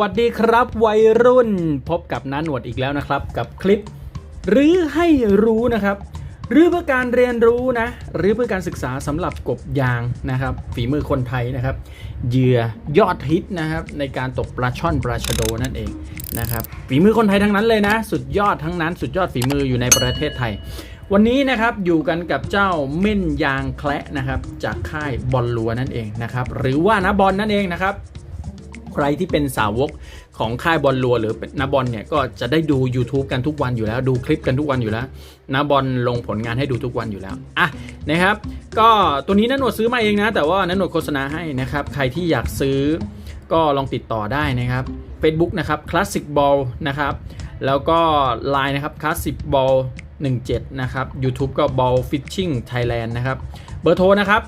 วัสดีครับวัยรุ่นพบกับน้าหนวดอีกแล้วนะครับ กับคลิปหรือให้รู้นะครับหรือเพื่อการเรียนรู้นะหรือเพื่อการศึกษาสำหรับกบยางนะครับ ฝีมือคนไทยนะครับเหยื่อยอดฮิตนะครับในการตกปลาช่อนปลาชะโดนั่นเองนะครับฝีมือคนไทยทั้งนั้นเลยนะ สุดยอดทั้งนั้น สุดยอดฝีมืออยู่ในประเทศไทย วันนี้นะครับอยู่กันกับเจ้าเม่นยางแคละนะครับจากค่ายบอลลัวนั่นเองนะครับหรือว่านาบอลนั่นเองนะครับ ใครที่เป็นสาวกของค่ายบอลลัวหรือนาบอลเนี่ยก็จะได้ดู YouTube กันทุกวันอยู่แล้ว ดูคลิปกันทุกวันอยู่แล้วนาบอลลงผลงานให้ดูทุกวันอยู่แล้วอะนะครับ ก็ตัวนี้นันหนวดซื้อมาเองนะ แต่ว่านันหนวดโฆษณาให้นะครับ ใครที่อยากซื้อก็ลองติดต่อได้นะครับ Facebook นะครับ Classic Ball นะครับแล้วก็ Line นะครับ Classic Ball 17 นะครับ YouTube ก็ Ball Fishing Thailand นะครับ เบอร์โทรนะครับ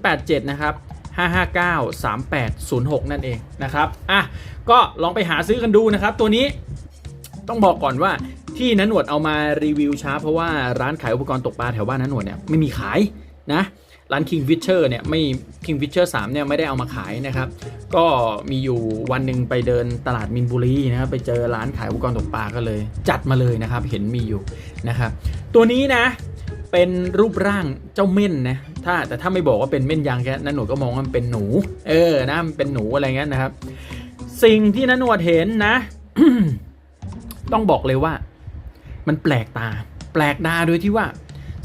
087 นะครับ 559 3806 นั่นเองนะครับ อะ ก็ลองไปหาซื้อกันดูนะครับ ตัวนี้ต้องบอกก่อนว่าที่นันหนวดเอามารีวิวช้า เพราะว่าร้านขายอุปกรณ์ตกปลาแถวบ้านนันหนวดเนี่ยไม่มีขายนะร้าน King Fisher เนี่ยไม่ King Fisher 3เนี่ยไม่ได้เอามาขายนะครับ ก็มีอยู่วันหนึ่งไปเดินตลาดมินบุรีนะครับไปเจอร้านขายอุปกรณ์ตกปลาก็เลย จัดมาเลยนะครับ เห็นมีอยู่นะครับ ตัวนี้นะ เป็นรูปร่างเจ้าเม่นนะถ้าแต่ถ้าไม่บอกว่าเป็นเม่นยางแค่นั้นหนูก็มองว่ามันเป็นหนู เออนะมันเป็นหนูอะไรเงี้ยนะครับ สิ่งที่นันหนวดเห็นนะ ต้องบอกเลยว่า มันแปลกตา แปลกตาโดยที่ว่า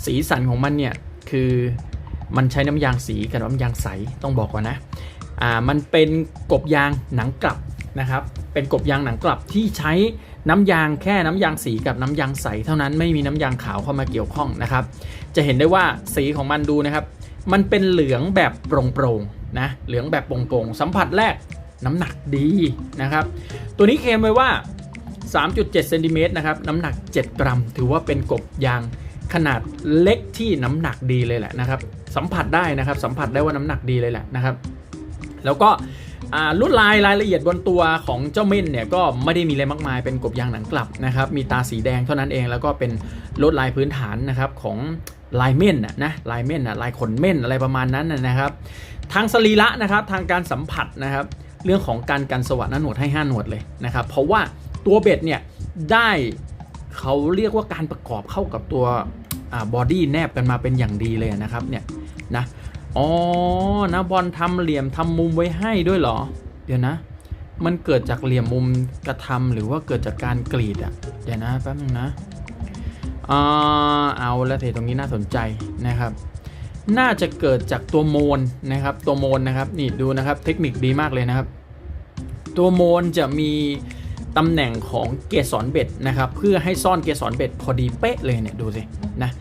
สีสันของมันเนี่ยคือมันใช้น้ำยางสีกับน้ำยางใสต้องบอกก่อนนะอ่ามันเป็นกบยางหนังกลับนะครับ เป็นกบยางหนังกลับที่ใช้ น้ำยางแค่น้ำยางสีกับน้ำยางใสเท่านั้นไม่มีน้ำยางขาวเข้ามาเกี่ยวข้องนะครับ จะเห็นได้ว่าสีของมันดูนะครับ มันเป็นเหลืองแบบโปร่งๆนะเหลืองแบบโปร่งๆสัมผัสแรกน้ำหนักดีนะครับ ตัวนี้เคลมไว้ว่า 3.7เซนติเมตรนะครับน้ำหนัก 7 กรัม ถือว่าเป็นกบยางขนาดเล็กที่น้ำหนักดีเลยแหละนะครับ สัมผัสได้นะครับ สัมผัสได้ว่าน้ำหนักดีเลยแหละนะครับ แล้วก็ลวดลายรายละเอียดบนตัวของเจ้าเม่นเนี่ยก็ไม่ได้มีอะไรมากมายเป็นกบยางหนังกลับนะครับมีตาสีแดงเท่านั้นเองแล้วก็เป็นลวดลายพื้นฐานนะครับของลายเม่นนะลายเม่นนะลายขนเม่นอะไรประมาณนั้นนะครับ ทางสรีระนะครับทางการสัมผัสนะครับเรื่องของการกันสวัสดน้าหนวดให้ 5 หนวดเลยนะครับเพราะว่าตัวเบ็ดเนี่ยได้เขาเรียกว่าการประกอบเข้ากับตัวบอดี้แนบกันมาเป็นอย่างดีเลยนะครับเนี่ยนะ อ๋อนะบอลทำเหลี่ยมทำมุมไว้ให้ด้วยเหรอ เดี๋ยวนะ มันเกิดจากเหลี่ยมมุมกระทำหรือว่าเกิดจากการกรีดอะเดี๋ยวนะแป๊บนึงนะอ่าเอาแล้วเทตรงนี้น่าสนใจนะครับ น่าจะเกิดจากตัวโมนนะครับ ตัวโมนนะครับนี่ดูนะครับเทคนิคดีมากเลยนะครับ ตัวโมนจะมีตำแหน่งของเกสรเบ็ดนะครับ เพื่อให้ซ่อนเกสรเบ็ดพอดีเป๊ะเลยเนี่ยดูสินะ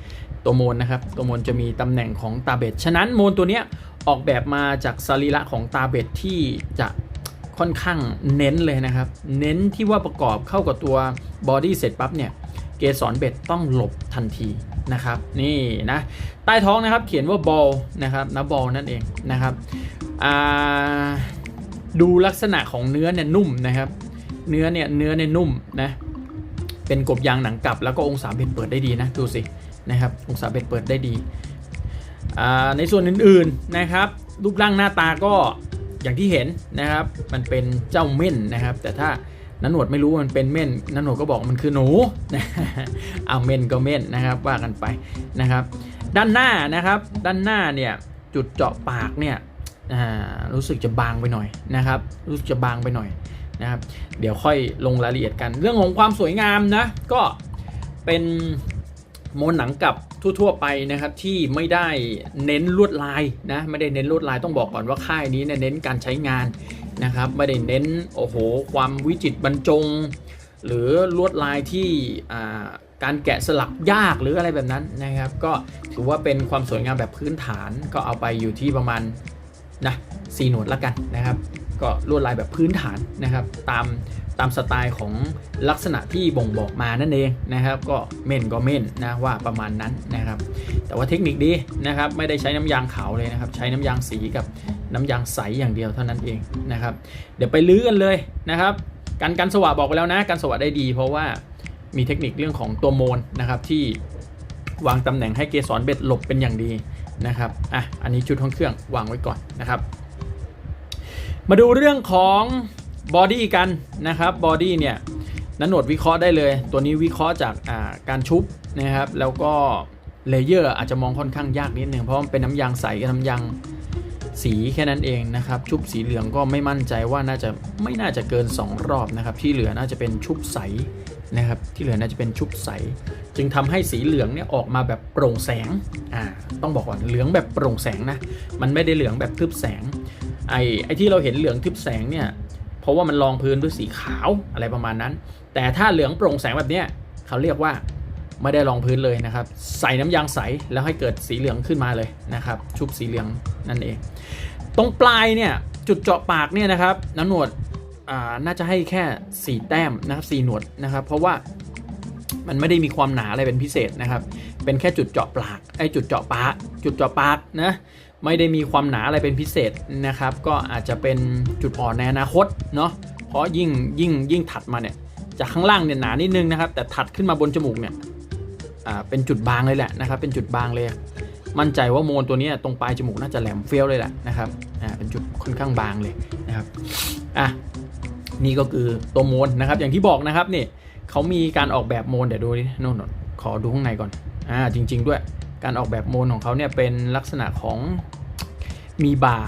ตัวโมนนะครับ ตัวโมนจะมีตำแหน่งของตาเบ็ด ฉะนั้นโมนตัวเนี้ยออกแบบมาจากสรีระของตาเบ็ดที่จะค่อนข้างเน้นเลยนะครับ เน้นที่ว่าประกอบเข้ากับตัวบอดี้เสร็จปั๊บเนี่ยเกสรเบ็ดต้องหลบทันทีนะครับ นี่นะใต้ท้องนะครับเขียนว่าบอลนะครับนะบอลนั่นเองนะครับดูลักษณะของเนื้อเนี่ยนุ่มนะครับ เนื้อเนี่ยเนื้อเนี่ยนุ่มนะเป็นกบยางหนังกลับแล้วก็องศาเบ็ดเปิดได้ดีนะดูสิ นะครับองศาเบ็ดเปิดได้ดี ในส่วนอื่นๆนะครับรูปร่างหน้าตาก็อย่างที่เห็นนะครับ มันเป็นเจ้าเม่นนะครับ แต่ถ้านันหนวดไม่รู้มันเป็นเม่นนันหนวดก็บอกมันคือหนูเอาเม่นก็เม่นนะครับว่ากันไปนะครับ ด้านหน้านะครับ ด้านหน้าเนี่ยจุดเจาะปากเนี่ยรู้สึกจะบางไปหน่อยนะครับ รู้สึกจะบางไปหน่อยนะครับ เดี๋ยวค่อยลงรายละเอียดกัน เรื่องของความสวยงามนะก็เป็น โมนหนังกับทั่วๆไปนะครับที่ไม่ได้เน้นลวดลายนะไม่ได้เน้นลวดลายต้องบอกก่อนว่าค่ายนี้เนี่ยเน้นการใช้งานนะครับไม่ได้เน้นโอ้โหความวิจิตรบรรจง หรือลวดลายที่การแกะสลักยากหรืออะไรแบบนั้นนะครับ ก็ถือว่าเป็นความสวยงามแบบพื้นฐานก็เอาไปอยู่ที่ประมาณนะสี่หนวดละกันนะครับ ก็ลวดลายแบบพื้นฐานนะครับตาม ตามสไตล์ของลักษณะที่บ่งบอกมานั่นเองนะครับ ก็เม่นก็เม่นนะว่าประมาณนั้นนะครับ แต่ว่าเทคนิคดีนะครับ ไม่ได้ใช้น้ำยางขาวเลยนะครับ ใช้น้ำยางสีกับน้ำยางใสอย่างเดียวเท่านั้นเองนะครับ เดี๋ยวไปลื้อกันเลยนะครับ การกันสว่าบอกไปแล้วนะการสว่าได้ดี เพราะว่ามีเทคนิคเรื่องของตัวโมนนะครับที่วางตำแหน่งให้เกสรเบ็ดหลบเป็นอย่างดีนะครับ อะ อันนี้ชุดห้องเครื่องวางไว้ก่อนนะครับ มาดูเรื่องของ บอดี้กันนะครับบอดี้เนี่ยนันหนวดวิเคราะห์ได้เลย ตัวนี้วิเคราะห์จากาการชุบนะครับ แล้วก็เลเยอร์อาจจะมองค่อนข้างยากนิดนึงเพราะมันเป็นน้ำยางใสกับน้ำยางสีแค่นั้นเองนะครับ ชุบสีเหลืองก็ไม่มั่นใจว่าน่าจะไม่น่าจะเกิน 2 รอบนะครับ ที่เหลือน่าจะเป็นชุบใสนะครับ ที่เหลือน่าจะเป็นชุบใส จึงทำให้สีเหลืองเนี่ยออกมาแบบโปร่งแสงอ่าต้องบอกก่อนเหลืองแบบโปร่งแสงนะมันไม่ได้เหลืองแบบทึบแสงไอ้ไอ้ที่เราเห็นเหลืองทึบแสงเนี่ย เพราะว่ามันรองพื้นด้วยสีขาวอะไรประมาณนั้น แต่ถ้าเหลืองโปร่งแสงแบบเนี้ยเขาเรียกว่าไม่ได้รองพื้นเลยนะครับ ใส่น้ำยางใสแล้วให้เกิดสีเหลืองขึ้นมาเลยนะครับ ชุบสีเหลืองนั่นเอง ตรงปลายเนี่ยจุดเจาะปากเนี่ยนะครับน้ำหนวดอ่าน่าจะให้แค่ 4 แต้มนะครับสีหนวดนะครับ เพราะว่ามันไม่ได้มีความหนาอะไรเป็นพิเศษนะครับ เป็นแค่จุดเจาะปากไอ้จุดเจาะปากจุดเจาะปากนะ ไม่ได้มีความหนาอะไรเป็นพิเศษนะครับ ก็อาจจะเป็นจุดอ่อนในอนาคตเนาะเพราะยิ่งยิ่งยิ่งถัดมาเนี่ยจากข้างล่างเนี่ยหนานิดนึงนะครับ แต่ถัดขึ้นมาบนจมูกเนี่ยอ่าเป็นจุดบางเลยแหละนะครับ เป็นจุดบางเลย มั่นใจว่าโมนตัวนี้ตรงปลายจมูกน่าจะแหลมเฟี้ยวเลยแหละนะครับอ่าเป็นจุดค่อนข้างบางเลยนะครับอะนี่ก็คือตัวโมนนะครับ อย่างที่บอกนะครับนี่เขามีการออกแบบโมนเดี๋ยวดูดิโน่นขอดูข้างในก่อนอ่าจริง ๆ ด้วยการออกแบบโมนของเขาเนี่ยเป็นลักษณะของ มีบา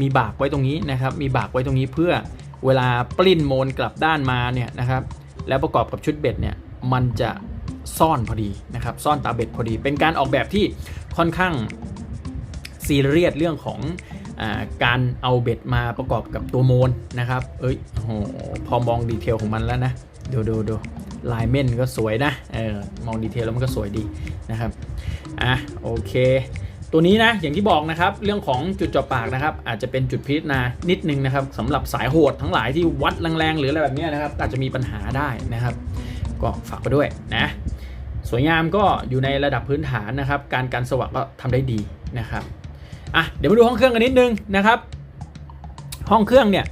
มีบากไว้ตรงนี้นะครับ มีบากไว้ตรงนี้เพื่อเวลาปลิ้นโมนกลับด้านมาเนี่ยนะครับ แล้วประกอบกับชุดเบ็ดเนี่ยมันจะซ่อนพอดีนะครับ ซ่อนตาเบ็ดพอดี เป็นการออกแบบที่ค่อนข้างซีเรียสเรื่องของอการเอาเบ็ดมาประกอบกับตัวโมนนะครับ เอ้ยโอ้โหพอมองดีเทลของมันแล้วนะดูดูดูลายเม่นก็สวยนะเออมองดีเทลแล้วมันก็สวยดีนะครับ อะโอเค ตัวนี้นะอย่างที่บอกนะครับเรื่องของจุดเจาะปากนะครับอาจจะเป็นจุดพิจารณานิดนึงนะครับสำหรับสายโหดทั้งหลายที่วัดแรงๆหรืออะไรแบบนี้นะครับอาจจะมีปัญหาได้นะครับ ก็ฝากไปด้วยนะสวยงามก็อยู่ในระดับพื้นฐานนะครับ การการสว่างก็ทำได้ดีนะครับอะเดี๋ยวมาดูห้องเครื่องกันนิดนึงนะครับ ห้องเครื่องเนี่ย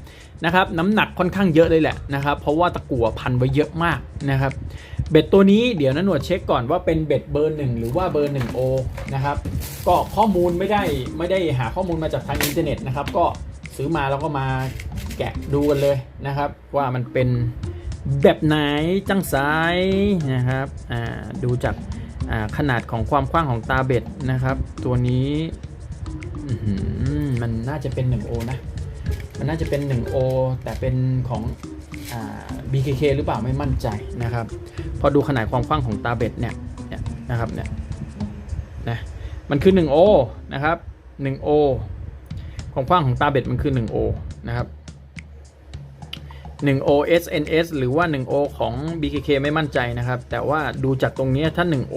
นะครับน้ำหนักค่อนข้างเยอะเลยแหละนะครับ เพราะว่าตะกั่วพันไว้เยอะมากนะครับ เบ็ดตัวนี้เดี๋ยวนะหนวดเช็คก่อนว่าเป็นเบ็ดเบอร์หนึ่งหรือว่าเบอร์ 1O นะครับก็ข้อมูลไม่ได้ไม่ได้หาข้อมูลมาจากทางอินเทอร์เน็ตนะครับ ก็ซื้อมาแล้วก็มาแกะดูกันเลยนะครับ ว่ามันเป็นแบบไหนจังสายนะครับดูจากขนาดของความกว้างของตาเบ็ดนะครับ ตัวนี้มันน่าจะเป็น 1O นะ มันน่าจะเป็น 1O แต่เป็นของ BKK หรือเปล่าไม่มั่นใจนะครับพอดูขนาดความกว้างของตาเบ็ดเนี่ยนะครับเนี่ยนะมันคือ 1O นะครับ 1O ความกว้างของตาเบ็ดมันคือ 1O นะครับ 1O SNS หรือว่า 1O ของ BKK ไม่มั่นใจนะครับ แต่ว่าดูจากตรงนี้ถ้า 1O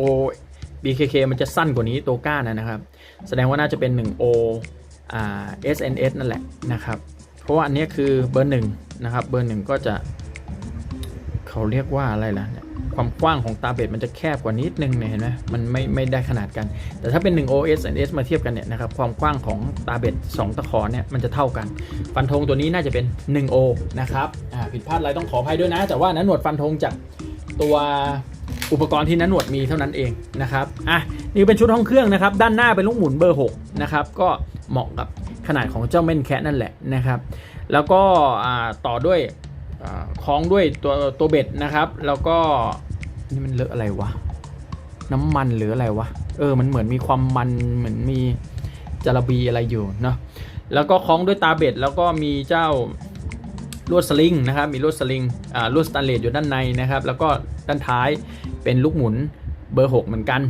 BKK มันจะสั้นกว่านี้ตัวก้านนะนะครับ แสดงว่าน่าจะเป็น 1O อ่า SNS นั่นแหละนะครับ เพราะว่าอันนี้คือเบอร์หนึ่ง นะครับ เบอร์หนึ่งก็จะ เขาเรียกว่าอะไรล่ะ ความกว้างของตาเบ็ดมันจะแคบกว่านิดนึงเนี่ยเห็นไหมมันไม่ไม่ได้ขนาดกัน แต่ถ้าเป็น 1 OS NS มาเทียบกันเนี่ยนะครับ ความกว้างของตาเบ็ด2ตะขอเนี่ยมันจะเท่ากัน ฟันธงตัวนี้น่าจะเป็น 1O นะครับอ่าผิดพลาดอะไรต้องขออภัยด้วยนะ แต่ว่านั้นหนวดฟันธงจากตัวอุปกรณ์ที่นั้นหนวดมีเท่านั้นเองนะครับ อะ นี่เป็นชุดห้องเครื่องนะครับ ด้านหน้าเป็นลูกหมุนเบอร์ 6 นะครับ ก็เหมาะกับขนาดของเจ้าเม่นแคะนั่นแหละนะครับ แล้วก็ต่อด้วยคล้องด้วยตัวตัวเบ็ดนะครับ แล้วก็นี่มันเลอะอะไรวะ น้ำมันหรืออะไรวะ เออ มันเหมือนมีความมันเหมือนมีจาระบีอะไรอยู่เนาะ แล้วก็คล้องด้วยตาเบ็ด แล้วก็มีเจ้าลวดสลิงนะครับ มีลวดสลิงอ่าลวดสแตนเลสอยู่ด้านในนะครับ แล้วก็ด้านท้ายเป็นลูกหมุนเบอร์ 6 เหมือนกัน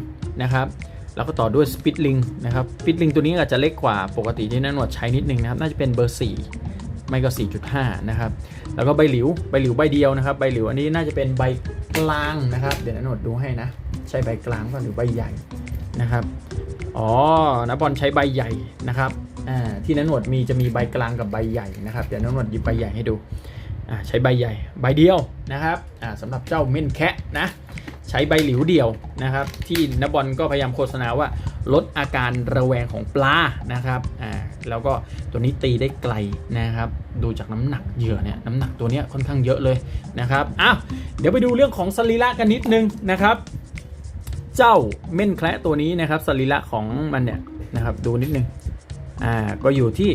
นะครับแล้วก็ต่อด้วยสปิตลิงนะครับสปิตลิงตัวนี้อาจจะเล็กกว่าปกติที่นันหนวดใช้นิดนึงนะครับ น่าจะเป็นเบอร์ 4 ไม่ก็ 4.5 นะครับ แล้วก็ใบหลิว ใบหลิวใบเดียวนะครับ ใบหลิวอันนี้น่าจะเป็นใบกลางนะครับ เดี๋ยวนนดดูให้นะ ใช่ใบกลางป่ะหรือใบใหญ่นะครับ อ๋อนะบอลใช้ใบใหญ่นะครับ อ่า ที่นนดมีจะมีใบกลางกับใบใหญ่นะครับ เดี๋ยวนนดหยิบใบใหญ่ให้ดู อ่า ใช้ใบใหญ่ ใบเดียวนะครับ อ่าสำหรับเจ้าเม่นแคะนะ ใช้ใบหลิวเดียวนะครับ ที่นบอลก็พยายามโฆษณาว่าลดอาการระแวงของปลานะครับอ่าแล้วก็ตัวนี้ตีได้ไกลนะครับ ดูจากน้ำหนักเหยื่อเนี่ยน้ำหนักตัวเนี้ยค่อนข้างเยอะเลยนะครับอ้าวเดี๋ยวไปดูเรื่องของสรีระกันนิดนึงนะครับ เจ้าเม่นแคระตัวนี้นะครับสรีระของมันเนี่ยนะครับดูนิดนึงอ่าก็อยู่ที่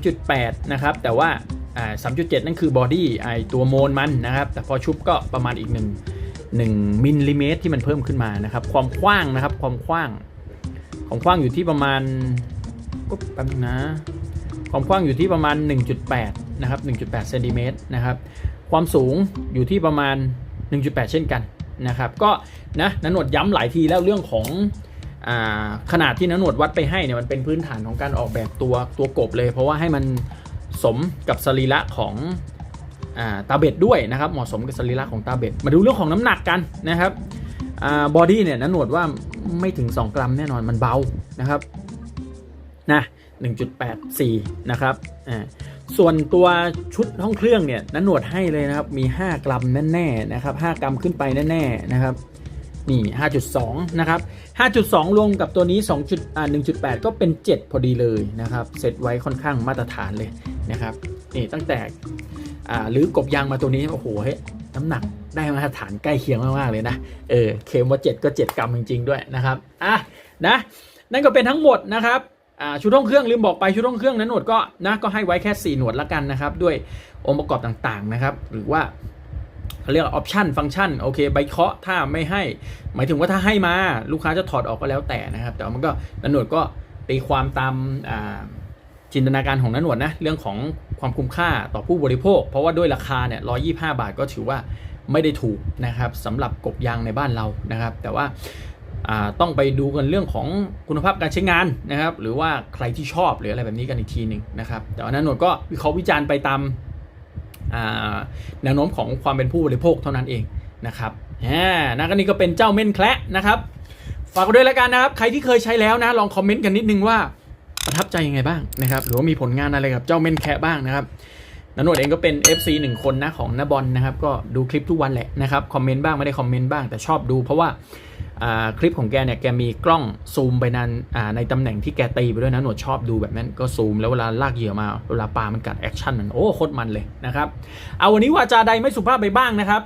3.8 นะครับแต่ว่าอ่า3.7 นั่นคือบอดี้ไอตัวโมนมันนะครับ แต่พอชุบก็ประมาณอีก1 1มิลลิเมตรที่มันเพิ่มขึ้นมานะครับ ความกว้างนะครับ ความกว้าง ความกว้างอยู่ที่ประมาณก็แป๊บนึงนะ ความกว้างอยู่ที่ประมาณ 1.8 นะครับ 1.8เซนติเมตรนะครับ ความสูงอยู่ที่ประมาณ 1.8 เช่นกันนะครับ ก็นะนันหนวดย้ำหลายทีแล้วเรื่องของอขนาดที่นันหนวดวัดไปให้เนี่ยมันเป็นพื้นฐานของการออกแบบตัวตัวกบเลย เพราะว่าให้มันสมกับสรีระของ ตาเบ็ดด้วยนะครับเหมาะสมกับสรีระของตาเบ็ดมาดูเรื่องของน้ำหนักกันนะครับบอดี้เนี่ยนันหนวดว่าไม่ถึง 2 กรัมแน่นอนมันเบานะครับนะ1.84 นะครับอ่าส่วนตัวชุดห้องเครื่องเนี่ยนันหนวดให้เลยนะครับมี 5 กรัมแน่ๆนะครับ5กรัมขึ้นไปแน่ๆนะครับนี่ 5.2 นะครับ 5.2 รวมกับตัวนี้2จุดอ่า1.8 ก็เป็น 7 พอดีเลยนะครับ เซตไว้ค่อนข้างมาตรฐานเลยนะครับ นี่ตั้งแต่ อ่าหรือกบยางมาตัวนี้โอ้โหเฮ้ยน้ำหนักได้มาตรฐานใกล้เคียงมาก ๆ เลยนะเออเคมว่า 7 ก็ 7 กรัมจริง ๆ ด้วยนะครับอะนะนั่นก็เป็นทั้งหมดนะครับอ่าชุดห้องเครื่องลืมบอกไปชุดห้องเครื่องนั้นหนวดก็นะก็ให้ไว้แค่ 4 หนวดละกันนะครับ ด้วยองค์ประกอบต่างๆนะครับ หรือว่าเรียกออปชันฟังก์ชันโอเคใบเคาะถ้าไม่ให้ หมายถึงว่าถ้าให้มาลูกค้าจะถอดออกก็แล้วแต่นะครับ แต่มันก็นหนวดก็ตีความตามอ่า จินตนาการของนันหนวดนะเรื่องของความคุ้มค่าต่อผู้บริโภค เพราะว่าด้วยราคาเนี่ย125บาทก็ถือว่าไม่ได้ถูกนะครับสำหรับกบยางในบ้านเรานะครับ แต่ว่าต้องไปดูกันเรื่องของคุณภาพการใช้งานนะครับ หรือว่าใครที่ชอบหรืออะไรแบบนี้กันอีกทีหนึ่งนะครับ แต่ว่านันหนวดก็วิเคราะห์วิจารณ์ไปตามแนวโน้มของความเป็นผู้บริโภคเท่านั้นเองนะครับอ่นะก็นี่ก็เป็นเจ้าเม่นแคละนะครับ ฝากด้วยแล้วกันนะครับ ใครที่เคยใช้แล้วนะ ลองคอมเมนต์กันนิดนึงว่า ประทับใจยังไงบ้างนะครับหรือว่ามีผลงานอะไรกับเจ้าเม่นแคะบ้างนะครับนันวดเองก็เป็น FC หนึ่งคนนะของนบอลนะครับ ก็ดูคลิปทุกวันแหละนะครับคอมเมนต์บ้างไม่ได้คอมเมนต์บ้างแต่ชอบดู เพราะว่าคลิปของแกเนี่ยแกมีกล้องซูมไปนันในตำแหน่งที่แกตีไปด้วยนะหนวดชอบดูแบบนั้นก็ซูมแล้วเวลาลากเหยื่อมาเวลาปลามันกัดแอคชั่นมันโอ้โคตรมันเลยนะครับเอาวันนี้วาจาใดไม่สุภาพไปบ้างนะครับ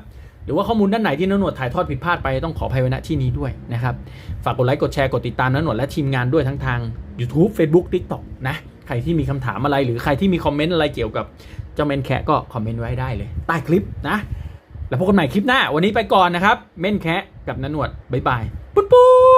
รือว่าข้อมูลด้านไหนที่นหนวดถ่ายทอดผิดพลาดไปต้องขออภัยไว้ณที่นี้ด้วยนะครับ ฝากกดไลค์กดแชร์กดติดตามนหนวดและทีมงานด้วยทั้งทาง YouTube Facebook TikTok นะใครที่มีคำถามอะไรหรือใครที่มีคอมเมนต์อะไรเกี่ยวกับเจ้าเมนแคะก็คอมเมนต์ไว้ได้เลย ใต้คลิปนะ แล้วพบกันใหม่คลิปหน้า วันนี้ไปก่อนนะครับ เมนแคะกับนันหนวดบ๊ายบายปุ้นปุ้น